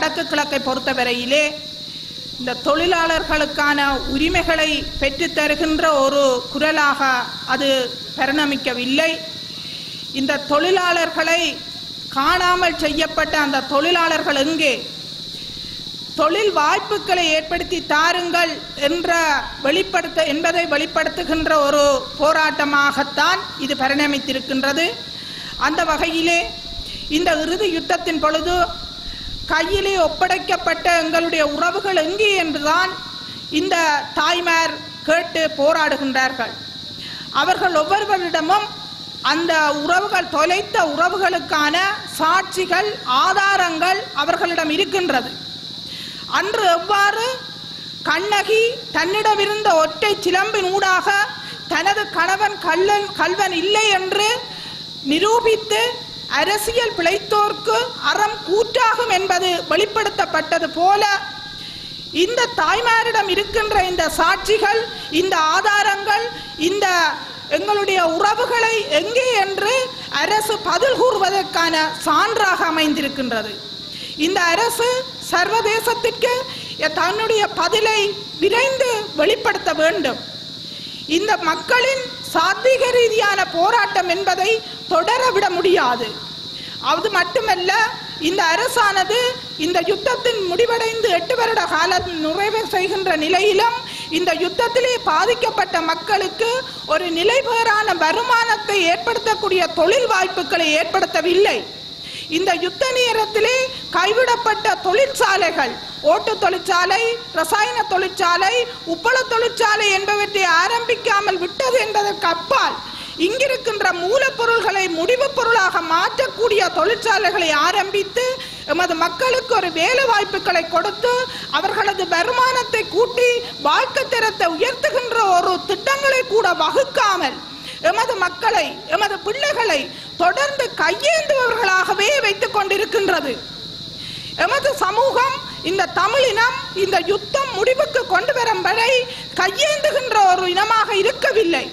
வடக்கு கிழக்கை பொறுத்தவரையிலே இந்த தொழிலாளர்களுக்கான உரிமைகளை பெற்றுத்தருகின்ற ஒரு குரலாக அது பரிணமிக்கவில்லை. இந்த தொழிலாளர்களை காணாமல் செய்யப்பட்ட அந்த தொழிலாளர்கள் எங்கே? தொழில் வாய்ப்புகளை ஏற்படுத்தி தாருங்கள் என்ற வெளிப்படுத்த என்பதை வெளிப்படுத்துகின்ற ஒரு போராட்டமாகத்தான் இது பரிணமித்திருக்கின்றது. அந்த வகையிலே இந்த இறுதி யுத்தத்தின் பொழுது கையிலே ஒப்படைக்கப்பட்ட எங்களுடைய உறவுகள் எங்கே என்றுதான் இந்த தாய்மார் கேட்டு போராடுகின்றார்கள். அவர்கள் ஒவ்வொருவரிடமும் அந்த உறவுகள் தொலைத்த உறவுகளுக்கான சாட்சிகள் ஆதாரங்கள் அவர்களிடம் இருக்கின்றது. அன்று எவ்வாறு கண்ணகி தன்னிடமிருந்த ஒற்றை சிலம்பின் ஊடாக தனது கணவன் கள்ளன் கல்வன் இல்லை என்று நிரூபித்து அரசியல் பிழைத்தோர்க்கு அறம் கூற்றாகும் என்பது வெளிப்படுத்தப்பட்டது போல இந்த தாய்மாரிடம் இருக்கின்ற இந்த சாட்சிகள் இந்த ஆதாரங்கள் இந்த எங்களுடைய உறவுகளை எங்கே என்று அரசு பதில் கூறுவதற்கான சான்றாக அமைந்திருக்கின்றது. இந்த அரசு சர்வதேசத்திற்கு தன்னுடைய பதிலை விரைந்து வெளிப்படுத்த வேண்டும். இந்த மக்களின் சாத்வீக ரீதியான போராட்டம் என்பதை தொடர விட முடியாது. அது மட்டுமல்ல இந்த அரசானது இந்த யுத்தத்தின் முடிவடைந்து எட்டு வருட காலம் நிறைவு செய்கின்ற நிலையிலும் இந்த யுத்தத்திலே பாதிக்கப்பட்ட மக்களுக்கு ஒரு நிலைபெறான வருமானத்தை ஏற்படுத்தக்கூடிய தொழில் வாய்ப்புகளை ஏற்படுத்தவில்லை. இந்த யுத்த நேரத்திலே கைவிடப்பட்ட தொழிற்சாலைகள் ஓட்டு தொழிற்சாலை ரசாயன தொழிற்சாலை உப்பள தொழிற்சாலை என்பவற்றை ஆரம்பிக்காமல் விட்டது என்பதற்கு அப்பால் இங்கிருக்கின்ற மூலப்பொருள்களை முடிவு பொருளாக மாற்றக்கூடிய தொழிற்சாலைகளை ஆரம்பித்து எமது மக்களுக்கு ஒரு வேலை வாய்ப்புகளை கொடுத்து அவர்களது வருமானத்தை கூட்டி வாழ்க்கை தரத்தை உயர்த்துகின்ற ஒரு திட்டங்களை கூட வகுக்காமல் எமது மக்களை எமது பிள்ளைகளை தொடர்ந்து கையேந்துபவர்களாகவே வைத்துக் கொண்டிருக்கின்றது. எமது சமூகம் இந்த தமிழினம் இந்த யுத்தம் முடிவுக்கு கொண்டு வரும் வரை கையேந்துகின்ற ஒரு இனமாக இருக்கவில்லை.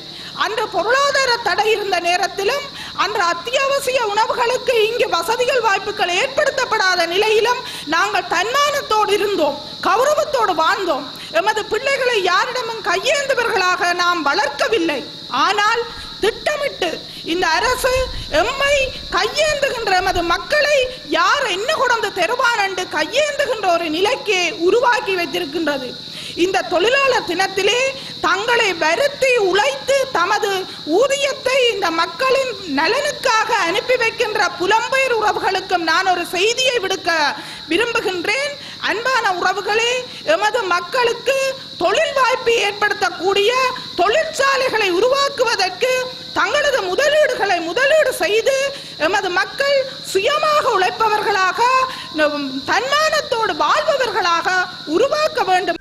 அன்று பொருளாதார தடை இருந்த நேரத்திலும் அன்று அத்தியாவசிய உணவுகளுக்கு இங்கு வசதிகள் வாய்ப்புகள் ஏற்படுத்தப்படாத நிலையிலும் நாங்கள் தன்மானத்தோடு இருந்தோம் கௌரவத்தோடு வாழ்ந்தோம். எமது பிள்ளைகளை யாரிடமும் கையேந்தவர்களாக நாம் வளர்க்கவில்லை. ஆனால் திட்டமிட்டு இந்த அரசு எம்மை கையேந்துகின்ற எமது மக்களை யார் என்ன கொண்டு தெருவான் என்று கையேந்துகின்ற ஒரு நிலைக்கு உருவாக்கி வைத்திருக்கின்றது. இந்த தொழிலாளர் தினத்திலே தங்களை வருத்தி உழைத்து தமது ஊதியத்தை இந்த மக்களின் நலனுக்காக அனுப்பி வைக்கின்ற புலம்பெயர் உறவுகளுக்கும் நான் ஒரு செய்தியை விடுக்க விரும்புகின்றேன். அன்பான உறவுகளே எமது மக்களுக்கு தொழில் வாய்ப்பை ஏற்படுத்தக்கூடிய தொழிற்சாலைகளை உருவாக்குவதற்கு தங்களது முதலீடுகளை முதலீடு செய்து எமது மக்கள் சுயமாக உழைப்பவர்களாக தன்மானத்தோடு வாழ்பவர்களாக உருவாக்க வேண்டும்.